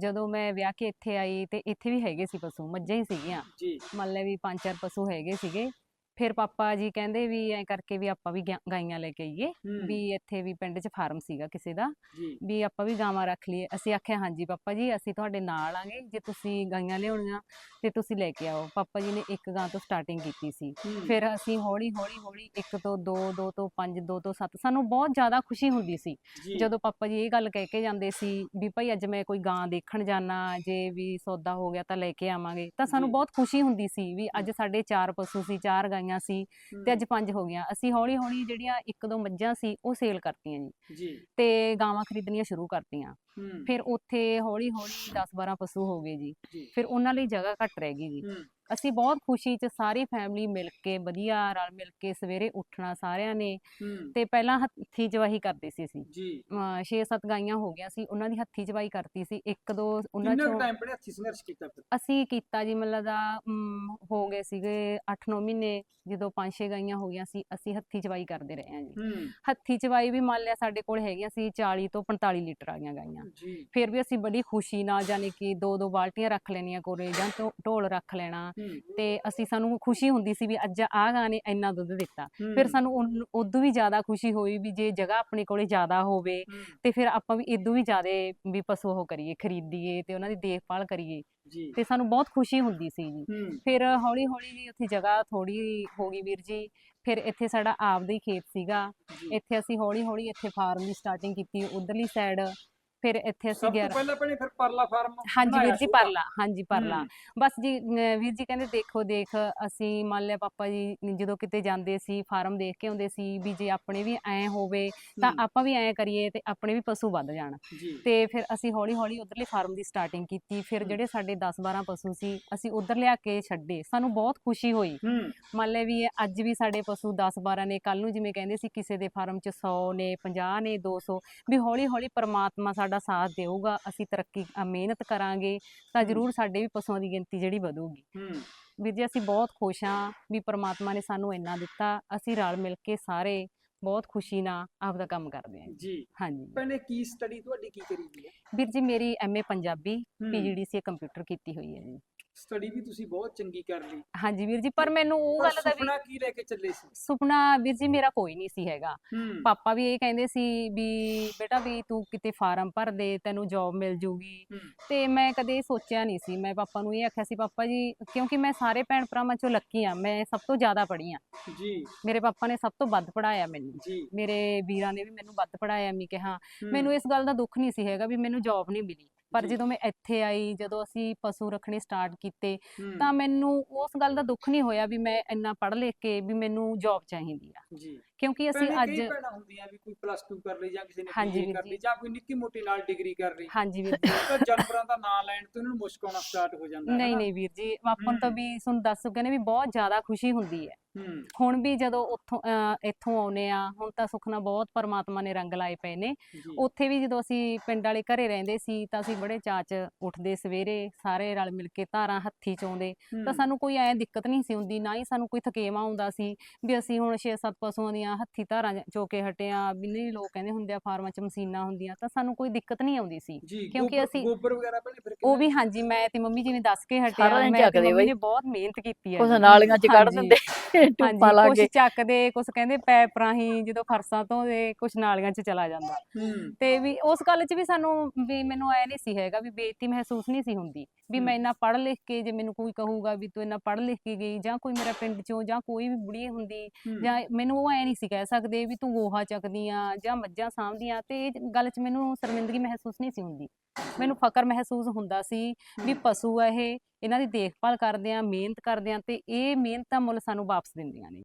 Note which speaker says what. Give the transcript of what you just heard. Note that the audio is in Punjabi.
Speaker 1: ਜਦੋਂ ਮੈਂ ਵਿਆਹ ਕੇ ਇੱਥੇ ਆਈ ਤੇ ਇੱਥੇ ਵੀ ਹੈਗੇ ਸੀ ਪਸ਼ੂ ਮੱਝਾਂ ਹੀ ਸੀਗੀਆਂ।
Speaker 2: ਜੀ।
Speaker 1: ਮੰਨ ਲੈ ਵੀ ਪੰਜ ਚਾਰ ਪਸ਼ੂ ਹੈਗੇ ਸੀਗੇ। ਫਿਰ ਪਾਪਾ ਜੀ ਕਹਿੰਦੇ ਵੀ ਐਂ ਕਰਕੇ ਵੀ ਆਪਾਂ ਵੀ ਗਿਆ- ਗਾਈਆਂ ਲੈ ਕੇ ਆਈਏ
Speaker 2: ਹੂੰ,
Speaker 1: ਵੀ ਇੱਥੇ ਵੀ ਪਿੰਡ 'ਚ ਫਾਰਮ ਸੀਗਾ ਕਿਸੇ ਦਾ
Speaker 2: ਜੀ।
Speaker 1: ਵੀ ਆਪਾਂ ਵੀ ਗਾਵਾਂ ਰੱਖ ਲਈਏ। ਅਸੀਂ ਆਖਿਆ ਹਾਂਜੀ ਪਾਪਾ ਜੀ ਅਸੀਂ ਤੁਹਾਡੇ ਨਾਲ ਆਂਗੇ ਜੇ ਤੁਸੀਂ ਗਾਈਆਂ ਲਿਆਉਣੀਆਂ ਤੇ ਤੁਸੀਂ ਲੈ ਕੇ ਆਓ। ਪਾਪਾ ਜੀ ਨੇ ਇੱਕ ਗਾਂ ਤੋਂ ਸਟਾਰਟਿੰਗ ਕੀਤੀ ਸੀ।
Speaker 2: ਹੂੰ,
Speaker 1: ਫਿਰ ਅਸੀਂ ਹੌਲੀ ਹੌਲੀ ਹੌਲੀ ਇੱਕ ਤੋਂ ਦੋ ਦੋ ਤੋਂ ਪੰਜ ਦੋ ਤੋਂ ਸੱਤ ਸਾਨੂੰ ਬਹੁਤ ਜ਼ਿਆਦਾ ਖੁਸ਼ੀ ਹੁੰਦੀ ਸੀ।
Speaker 2: ਜੀ,
Speaker 1: ਜਦੋਂ ਪਾਪਾ ਜੀ ਇਹ ਗੱਲ ਕਹਿ ਕੇ ਜਾਂਦੇ ਸੀ ਵੀ ਭਾਈ ਅੱਜ ਮੈਂ ਕੋਈ ਗਾਂ ਦੇਖਣ ਜਾਣਾ ਜੇ ਵੀ ਸੌਦਾ ਹੋ ਗਿਆ ਤਾਂ ਲੈ ਕੇ ਆਵਾਂਗੇ ਤਾਂ ਸਾਨੂੰ
Speaker 2: ਜੀ।
Speaker 1: ਬਹੁਤ ਖੁਸ਼ੀ ਹੁੰਦੀ ਸੀ ਵੀ ਅੱਜ ਸਾਡੇ ਚਾਰ ਪਸ਼ੂ ਸੀ ਚਾਰ ਗਾਈਆਂ ਸੀ
Speaker 2: ਹੂੰ,
Speaker 1: ਤੇ ਅੱਜ ਪੰਜ ਹੋ ਗਈਆਂ। ਅਸੀਂ ਹੌਲੀ ਹੌਲੀ ਜਿਹੜੀਆਂ ਇੱਕ ਦੋ ਮੱਝਾਂ ਸੀ ਉਹ ਸੇਲ ਕਰਤੀਆਂ ਜੀ।
Speaker 2: ਜੀ।
Speaker 1: ਤੇ ਗਾਵਾਂ ਖਰੀਦਣੀਆਂ ਸ਼ੁਰੂ ਕਰਤੀਆਂ। ਫਿਰ ਉੱਥੇ ਹੌਲੀ ਹੌਲੀ 10 12 ਪਸ਼ੂ ਹੋ ਗਏ ਜੀ। ਫਿਰ ਉਹਨਾਂ ਲਈ ਜਗ੍ਹਾ ਘੱਟ ਰਹਿ ਗਈ ਜੀ। ਅਸੀਂ ਬਹੁਤ ਖੁਸ਼ੀ 'ਚ ਸਾਰੀ ਫੈਮਿਲੀ ਮਿਲ ਕੇ ਵਧੀਆ ਰਲ ਮਿਲ ਕੇ ਸਵੇਰੇ ਉੱਠਣਾ ਸਾਰਿਆਂ ਨੇ
Speaker 2: ਹੂੰ,
Speaker 1: ਤੇ ਪਹਿਲਾਂ ਹੱਥੀ ਚਵਾਹੀ ਕਰਦੇ ਸੀ ਅਸੀਂ।
Speaker 2: ਜੀ।
Speaker 1: 6-7 ਗਾਈਆਂ ਹੋ ਗਈਆਂ ਸੀ ਉਹਨਾਂ ਦੀ ਹੱਥੀ ਚਵਾਈ ਕਰਤੀ ਸੀ ਇੱਕ ਦੋ ਉਹਨਾਂ
Speaker 2: ਕਿੰਨਾ
Speaker 1: ਚੋਂ
Speaker 2: ਟਾਈਮ ਪੜਿਆ ਹੱਥੀ ਸੰਘਰਸ਼ ਕੀਤਾ ਫਿਰ?
Speaker 1: ਅਸੀਂ ਕੀਤਾ ਜੀ ਮਤਲਬ ਦਾ ਹੋ ਗਏ ਸੀਗੇ 8-9 ਮਹੀਨੇ ਜਦੋਂ 5-6 ਗਾਈਆਂ ਹੋ ਗਈਆਂ ਸੀ ਅਸੀਂ ਹੱਥੀ ਚਵਾਈ ਕਰਦੇ ਰਹੇ ਹਾਂ ਜੀ।
Speaker 2: ਹੂੰ,
Speaker 1: ਹੱਥੀ ਚਵਾਈ ਵੀ ਮੰਨ ਲਿਆ ਸਾਡੇ ਕੋਲ ਹੈਗੀਆਂ ਸੀ 40 ਤੋਂ 45 ਲੀਟਰ ਆਈਆਂ ਗਾਈਆਂ।
Speaker 2: ਜੀ।
Speaker 1: ਫਿਰ ਵੀ ਅਸੀਂ ਬੜੀ ਖੁਸ਼ੀ ਨਾਲ ਜਾਨੀ ਕਿ ਦੋ ਦੋ ਬਾਲਟੀਆਂ ਰੱਖ ਲੈਣੀਆਂ ਕੋਲੇ ਜਾਂ ਢੋ- ਢੋਲ ਰੱਖ ਲੈਣਾ ਤੇ ਅਸੀਂ ਸਾਨੂੰ ਖੁਸ਼ੀ ਹੁੰਦੀ ਸੀ ਵੀ ਅੱਜ ਆਹ ਗਾਂ ਨੇ ਇੰਨਾ ਦੁੱਧ ਦਿੱਤਾ। ਫਿਰ ਸਾਨੂੰ ਉਦੋਂ ਵੀ ਜ਼ਿਆਦਾ ਖੁਸ਼ੀ ਹੋਈ ਵੀ ਜੇ ਜਗ੍ਹਾ ਆਪਣੇ ਕੋਲੇ ਜ਼ਿਆਦਾ ਹੋਵੇ ਤੇ ਫਿਰ ਆਪਾਂ ਵੀ ਇਦੋਂ ਵੀ ਜ਼ਿਆਦਾ ਵੀ ਪਸ਼ੂ ਉਹ ਕਰੀਏ ਖਰੀਦੀਏ ਤੇ ਉਹਨਾਂ ਦੀ ਦੇਖਭਾਲ ਕਰੀਏ। ਤੇ ਸਾਨੂੰ ਬਹੁਤ ਖੁਸ਼ੀ ਹੁੰਦੀ ਸੀ ਜੀ। ਫਿਰ ਹੌਲੀ ਹੌਲੀ ਜੀ ਉੱਥੇ ਜਗ੍ਹਾ ਥੋੜੀ ਹੋ ਗਈ ਵੀਰ ਜੀ। ਫਿਰ ਇੱਥੇ ਸਾਡਾ ਆਪਦਾ ਹੀ ਖੇਤ ਸੀਗਾ। ਇੱਥੇ ਅਸੀਂ ਹੌਲੀ ਹੌਲੀ ਇੱਥੇ ਫਾਰਮ ਦੀ ਸਟਾਰਟਿੰਗ ਕੀਤੀ ਉਧਰਲੀ ਸਾਈਡ ਫਿਰ ਇੱਥੇ ਅਸੀਂ
Speaker 2: ਸਭ ਤੋਂ ਪਹਿਲਾਂ ਭੈਣੇ ਫਿਰ ਪਰਲਾ ਫਾਰਮ
Speaker 1: ਹਾਂਜੀ ਵੀਰ ਜੀ। ਪਰਲਾ ਹਾਂਜੀ ਪਰਲਾ। ਬਸ ਜੀ ਅਹ ਵੀਰ ਜੀ ਕਹਿੰਦੇ ਦੇਖੋ ਦੇਖ ਅਸੀਂ ਮੰਨ ਲਿਆ ਪਾਪਾ ਜੀ ਜਦੋਂ ਕਿਤੇ ਜਾਂਦੇ ਸੀ ਫਾਰਮ ਦੇਖ ਕੇ ਆਉਂਦੇ ਸੀ ਵੀ ਜੇ ਆਪਣੇ ਵੀ ਐ ਹੋਵੇ ਤਾਂ
Speaker 2: ਹੂੰ,
Speaker 1: ਆਪਾਂ ਵੀ ਐ ਕਰੀਏ ਤੇ ਆਪਣੇ ਵੀ ਪਸ਼ੂ ਵੱਧ ਜਾਣ।
Speaker 2: ਜੀ।
Speaker 1: ਤੇ ਫਿਰ ਅਸੀਂ ਹੌਲੀ ਹੌਲੀ ਉਧਰਲੇ ਫਾਰਮ ਦੀ ਸਟਾਰਟਿੰਗ ਕੀਤੀ। ਫਿਰ
Speaker 2: ਹੂੰ।
Speaker 1: ਜਿਹੜੇ ਸਾਡੇ 10 12 ਪਸ਼ੂ ਸੀ ਅਸੀਂ ਉਧਰ ਲਿਆ ਕੇ ਛੱਡੇ। ਸਾਨੂੰ ਬਹੁਤ ਖੁਸ਼ੀ ਹੋਈ।
Speaker 2: ਹੂੰ।
Speaker 1: ਮੰਨ ਲਿਆ ਵੀ ਇਹ ਅੱਜ ਵੀ ਸਾਡੇ ਪਸ਼ੂ 10 12 ਨੇ ਕੱਲ ਨੂੰ ਜਿਵੇਂ ਕਹਿੰਦੇ ਸੀ ਕਿਸੇ ਦੇ ਫਾਰਮ 'ਚ 100 ਨੇ 50 ਨੇ 200 ਵੀ ਹੌਲੀ ਹੌਲੀ ਪਰਮਾਤਮਾ ਸਾਡਾ ਸਾਥ ਦੇਊਗਾ ਅਸੀਂ ਤਰੱਕੀ ਅ, ਮਿਹਨਤ ਕਰਾਂਗੇ ਤਾਂ। ਜ਼ਰੂਰ ਸਾਡੇ ਵੀ ਪਸ਼ੂਆਂ ਦੀ ਗਿਣਤੀ ਜਿਹੜੀ ਵਧੂਗੀ।
Speaker 2: ਹੂੰ।
Speaker 1: ਵੀਰ ਜੀ ਅਸੀਂ ਬਹੁਤ ਖੁਸ਼ ਹਾਂ ਵੀ ਪਰਮਾਤਮਾ ਨੇ ਸਾਨੂੰ ਇੰਨਾ ਦਿੱਤਾ। ਅਸੀਂ ਰਲ ਮਿਲ ਕੇ ਸਾਰੇ ਬਹੁਤ ਖੁਸ਼ੀ ਨਾਲ ਆਪਦਾ ਕੰਮ ਕਰਦੇ ਹਾਂ ਜੀ। ਹਾਂਜੀ।
Speaker 2: ਭੈਣੇ ਕੀ ਸਟੱਡੀ ਤੁਹਾਡੀ ਕੀ ਕਰੀ ਦੀ ਹੈ?
Speaker 1: ਵੀਰ ਜੀ ਮੇਰੀ ਐਮਏ ਪੰਜਾਬੀ ਪੀਜੀਡੀਸੀ ਕੰਪਿਊਟਰ ਕੀਤੀ ਹੋਈ ਹੈ ਜੀ।
Speaker 2: ਸਟੱਡੀ ਵੀ ਤੁਸੀਂ ਬਹੁਤ ਚੰਗੀ ਕਰ ਲਈ।
Speaker 1: ਹਾਂਜੀ ਵੀਰ ਜੀ ਪਰ ਮੈਨੂੰ ਉਹ ਗੱਲ ਦਾ ਵੀ
Speaker 2: ਸੁਪਨਾ ਕੀ ਲੈ ਕੇ ਚੱਲੇ ਸੀ?
Speaker 1: ਸੁਪਨਾ ਵੀਰ ਜੀ ਮੇਰਾ ਕੋਈ ਨਹੀਂ ਸੀ ਹੈਗਾ।
Speaker 2: ਹੂੰ।
Speaker 1: ਪਾਪਾ ਵੀ ਇਹ ਕਹਿੰਦੇ ਸੀ ਵੀ ਬੇਟਾ ਵੀ ਤੂੰ ਕਿਤੇ ਫਾਰਮ ਭਰ ਦੇ ਤੈਨੂੰ ਜੌਬ ਮਿਲ ਜੂਗੀ।
Speaker 2: ਹੂੰ,
Speaker 1: ਤੇ ਮੈਂ ਕਦੇ ਇਹ ਸੋਚਿਆ ਨਹੀਂ ਸੀ। ਮੈਂ ਪਾਪਾ ਨੂੰ ਇਹ ਆਖਿਆ ਸੀ ਪਾਪਾ ਜੀ ਕਿਉਂਕਿ ਮੈਂ ਸਾਰੇ ਭੈਣ ਭਰਾਵਾਂ ਚੋਂ ਲੱਕੀ ਆ ਮੈਂ ਸਭ ਤੋਂ ਜ਼ਿਆਦਾ ਪੜ੍ਹੀ ਆ
Speaker 2: ਜੀ।
Speaker 1: ਮੇਰੇ ਪਾਪਾ ਨੇ ਸਭ ਤੋਂ ਵੱਧ ਪੜਾਇਆ ਮੈਨੂੰ।
Speaker 2: ਜੀ।
Speaker 1: ਮੇਰੇ ਵੀਰਾਂ ਨੇ ਵੀ ਮੈਨੂੰ ਵੱਧ ਪੜਾਇਆ ਮੈਂ ਕਿਹਾ
Speaker 2: ਹੂੰ,
Speaker 1: ਮੈਨੂੰ ਇਸ ਗੱਲ ਦਾ ਦੁੱਖ ਨਹੀਂ ਸੀ ਹੈਗਾ ਵੀ ਮੈਨੂੰ ਜੌਬ ਨਹੀਂ ਮਿਲੀ। ਪਰ। ਜਦੋਂ ਮੈਂ ਇੱਥੇ ਆਈ ਜਦੋਂ ਅਸੀਂ ਪਸ਼ੂ ਰੱਖਣੇ ਸਟਾਰਟ ਕੀਤੇ ਤਾਂ ਮੈਨੂੰ ਉਸ ਗੱਲ ਦਾ ਦੁੱਖ ਨਹੀਂ ਹੋਇਆ ਵੀ ਮੈਂ ਇੰਨਾ ਪੜ੍ਹ ਲਿਖ ਕੇ ਵੀ ਮੈਨੂੰ ਜੌਬ ਚਾਹੀਦੀ ਆ।
Speaker 2: ਜੀ।
Speaker 1: ਕਿਉਂਕਿ ਅਸੀਂ ਅੱਜ
Speaker 2: ਭੈਣਾਂ ਹੁੰਦੀਆਂ ਵੀ ਕੋਈ ਪਲੱਸ 2 ਕਰ ਲਈ ਜਾਂ ਕਿਸੇ ਨੇ
Speaker 1: ਵੀਰ
Speaker 2: ਕਰ। ਲਈ ਜਾਂ ਕੋਈ ਨਿੱਕੀ ਮੋਟੀ ਨਾਲ ਡਿਗਰੀ ਕਰ ਲਈ।
Speaker 1: ਹਾਂਜੀ ਵੀਰ ਜੀ।
Speaker 2: ਤਾਂ ਜਾਨਵਰਾਂ ਦਾ ਨਾਂ ਲੈਣ ਤੋਂ ਉਹਨਾਂ ਨੂੰ ਮੁਸ਼ਕ ਆਉਣਾ ਸਟਾਰਟ ਹੋ ਜਾਂਦਾ ਹੈ
Speaker 1: ਨਹੀਂ
Speaker 2: ਨਾ।
Speaker 1: ਨਹੀਂ ਵੀਰ ਜੀ ਆਪਾਂ ਨੂੰ ਤਾਂ
Speaker 2: ਹੂੰ।
Speaker 1: ਵੀ ਤੁਹਾਨੂੰ ਦੱਸ ਕਹਿੰਦੇ ਵੀ ਬਹੁਤ ਜ਼ਿਆਦਾ ਖੁਸ਼ੀ ਹੁੰਦੀ ਹੈ।
Speaker 2: ਹੂੰ।
Speaker 1: ਹੁਣ ਵੀ ਜਦੋਂ ਉੱਥੋਂ ਅਹ ਇੱਥੋਂ ਆਉਨੇ ਆ ਹੁਣ ਤਾਂ ਸੁਖਨਾ ਬਹੁਤ ਪਰਮਾਤਮਾ ਨੇ ਰੰਗ ਲਾਏ ਪਏ ਨੇ। ਉੱਥੇ ਵੀ ਜਦੋਂ ਅਸੀਂ ਪਿੰਡ ਵਾਲੇ ਘਰੇ ਰਹਿੰਦੇ ਸੀ ਤਾਂ ਅਸੀਂ ਬੜੇ ਚਾਚ ਉੱਠਦੇ ਸਵੇਰੇ ਸਾਰੇ ਰਲ ਮਿਲ ਕੇ ਧਾਰਾਂ ਹੱਥੀ ਚੋਂਦੇ। ਤਾਂ ਸਾਨੂੰ ਕੋਈ ਐ ਦਿੱਕਤ ਨਹੀਂ ਸੀ ਹੁੰਦੀ ਨਾ ਹੀ ਸਾਨੂੰ ਕੋਈ ਥਕੇਵਾ ਆਉਂਦਾ ਸੀ ਵੀ ਅਸੀਂ ਹੁਣ 6-7 ਪਸ਼ੂਆਂ ਦੀਆਂ ਹੱਥੀ ਧਾਰਾਂ ਚੋ ਕੇ ਹਟੇ ਆ ਵੀ ਨਹੀਂ ਲੋਕ ਕਹਿੰਦੇ ਹੁੰਦੇ ਆ ਫਾਰਮਾਂ 'ਚ ਮਸ਼ੀਨਾਂ ਹੁੰਦੀਆਂ ਤਾਂ ਸਾਨੂੰ ਕੋਈ ਦਿੱਕਤ ਨਹੀਂ ਆਉਂਦੀ ਸੀ
Speaker 2: ਜੀ
Speaker 1: ਕਿਉਂਕਿ ਅਸੀਂ-
Speaker 2: ਗੋਬਰ ਵਗੈਰਾ ਭੈਣੇ ਫਿਰ
Speaker 1: ਉਹ? ਵੀ ਹਾਂਜੀ ਮੈਂ ਤੇ ਮੰਮੀ ਜੀ ਨੇ ਦੱਸ ਕੇ ਹਟਿਆ ਮੈਂ ਤੇ
Speaker 3: ਚੱਕਦੇ
Speaker 1: ਮੰਮੀ
Speaker 3: ਬਈ।
Speaker 1: ਨੇ ਬਹੁਤ ਮਿਹਨਤ ਕੀਤੀ ਹੈ ਜੀ।
Speaker 3: ਨਾਲੀਆਂ ਚ ਕੱਢ। ਦਿੰਦੇ ਟੁੱਪਾਂ ਲਾ ਕੇ
Speaker 1: ਚੱਕਦੇ ਕੁਛ ਕਹਿੰਦੇ ਪੈਪ ਰਾਹੀਂ ਜਦੋਂ ਫਰਸਾਂ ਧੋਦੇ ਕੁਛ ਨਾਲੀਆਂ 'ਚ ਚਲਾ ਜਾਂਦਾ ਤੇ ਵੀ ਉਸ ਗੱਲ 'ਚ ਵੀ ਸਾਨੂੰ ਵੀ ਮੈਨੂੰ ਐ ਨਹੀਂ ਸੀ ਹੈਗਾ ਵੀ ਬੇਇੱਜ਼ਤੀ ਮਹਿਸੂਸ ਨਹੀਂ ਸੀ ਹੁੰਦੀ ਵੀ ਮੈਂ। ਇੰਨਾ ਪੜ੍ਹ ਲਿਖ ਕੇ ਜੇ ਮੈਨੂੰ ਕੋਈ ਕਹੂਗਾ ਵੀ ਤੂੰ ਇੰਨਾ ਪੜ੍ਹ ਲਿਖ ਕੇ ਗਈ ਜਾਂ ਕੋਈ ਮੇਰਾ ਪਿੰਡ 'ਚੋਂ ਜਾਂ ਕੋਈ ਵੀ ਬੁੜੀ ਹੁੰਦੀ ਜਾਂ ਮੈਨੂੰ ਉਹ ਐ ਨਹੀਂ ਸੀ ਕਹਿ ਸਕਦੇ ਵੀ ਤੂੰ ਗੋਹਾ ਚੱਕਦੀ ਆ ਜਾਂ ਮੱਝਾਂ ਸਾਂਭਦੀਆਂ ਤੇ ਇਹ ਗੱਲ 'ਚ ਮੈਨੂੰ ਸ਼ਰਮਿੰਦਗੀ ਮਹਿਸੂਸ ਨਹੀਂ ਸੀ ਹੁੰਦੀ। ਮੈਨੂੰ ਫਕਰ ਮਹਿਸੂਸ ਹੁੰਦਾ ਸੀ ਵੀ ਪਸ਼ੂ ਆ ਇਹ ਇਹਨਾਂ ਦੀ ਦੇਖਭਾਲ ਕਰਦੇ ਆ ਮਿਹਨਤ ਕਰਦੇ ਆ ਤੇ ਇਹ ਮਿਹਨਤ ਦਾ ਮੁੱਲ ਸਾਨੂੰ ਵਾਪਸ ਦਿੰਦੀਆਂ ਨੇ।